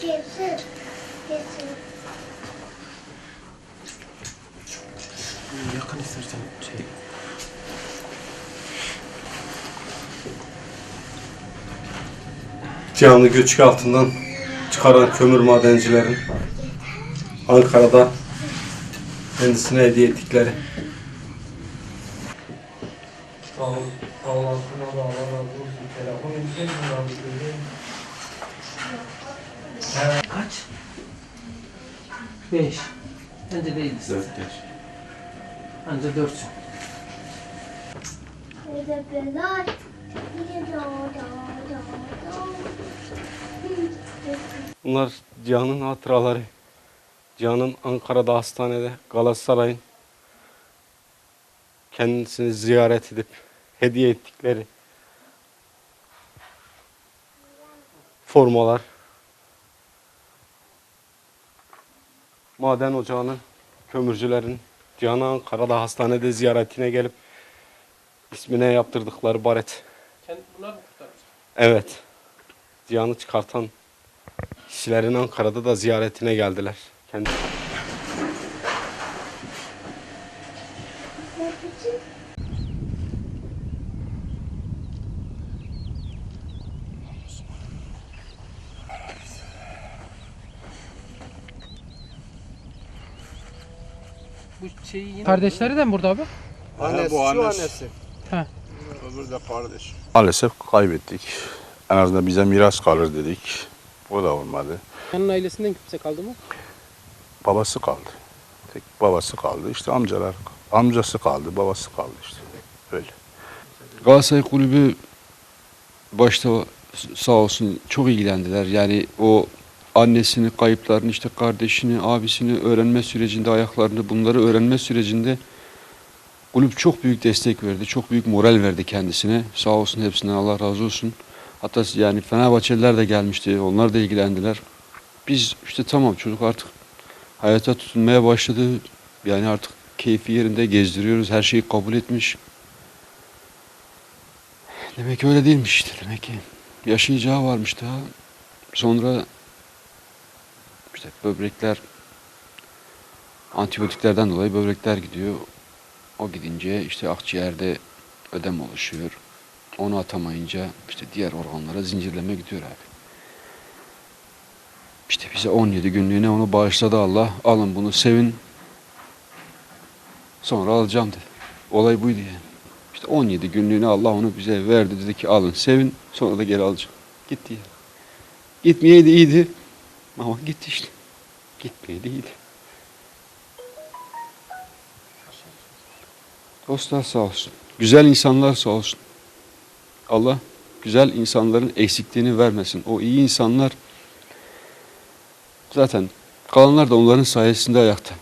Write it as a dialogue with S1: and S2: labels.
S1: Cevsiz.
S2: Yakın istersen şey.
S3: Canlı göçük altından çıkaran kömür madencilerin Ankara'da kendisine hediye ettikleri.
S2: Sağ Allah'ına da Allah'a da telefon edeceğiz mi? Kaç? Beş. Bence değildi.
S4: Dört, beş.
S2: Anca
S1: dört.
S3: Bunlar Cihan'ın hatıraları. Cihan'ın Ankara'da hastanede Galatasaray'ın kendisini ziyaret edip hediye ettikleri formalar, Maden ocağının kömürcülerin Cihan'ı Ankara'da hastanede ziyaretine gelip ismine yaptırdıkları baret.
S2: Kendi bunlar mı kurtarmış?
S3: Evet. Cihan'ı çıkartan kişilerin Ankara'da da ziyaretine geldiler. Kendi
S2: Bu şeyi yine... Kardeşleri de mi burada abi?
S3: annesi,
S4: bu
S3: şu
S4: annesi.
S3: annesi.
S4: Öbürü de kardeş. Maalesef kaybettik. En azından bize miras kalır dedik. O da olmadı.
S2: Yanın ailesinden kimse kaldı mı?
S4: Babası kaldı. Tek babası kaldı. İşte amcalar, amcası kaldı, babası kaldı işte. Öyle.
S5: Galatasaray Kulübü başta sağ olsun çok ilgilendiler. Yani o annesini, kayıplarını, işte kardeşini, abisini öğrenme sürecinde, ayaklarını bunları öğrenme sürecinde kulüp çok büyük destek verdi. Çok büyük moral verdi kendisine. Sağ olsun hepsinden Allah razı olsun. Hatta yani Fenerbahçeliler de gelmişti. Onlar da ilgilendiler. Biz işte tamam çocuk artık hayata tutunmaya başladı. Yani artık keyfi yerinde gezdiriyoruz. Her şeyi kabul etmiş. Demek öyle değilmiş işte demek ki. Yaşayacağı varmış daha. Sonra işte böbrekler antibiyotiklerden dolayı böbrekler gidiyor. O gidince işte akciğerde ödem oluşuyor. Onu atamayınca işte diğer organlara zincirleme gidiyor abi. İşte bize 17 günlüğüne onu bağışladı Allah. Alın bunu sevin. Sonra alacağım dedi. Olay buydu yani. İşte 17 günlüğüne Allah onu bize verdi. Dedi ki alın sevin sonra da geri alacağım. Gitti ya. Gitmeyeydi iyiydi. Ama gitti işte. Gitmeyeydi iyiydi. Dostlar sağ olsun. Güzel insanlar sağ olsun. Allah güzel insanların eksikliğini vermesin. O iyi insanlar zaten kalanlar da onların sayesinde ayakta.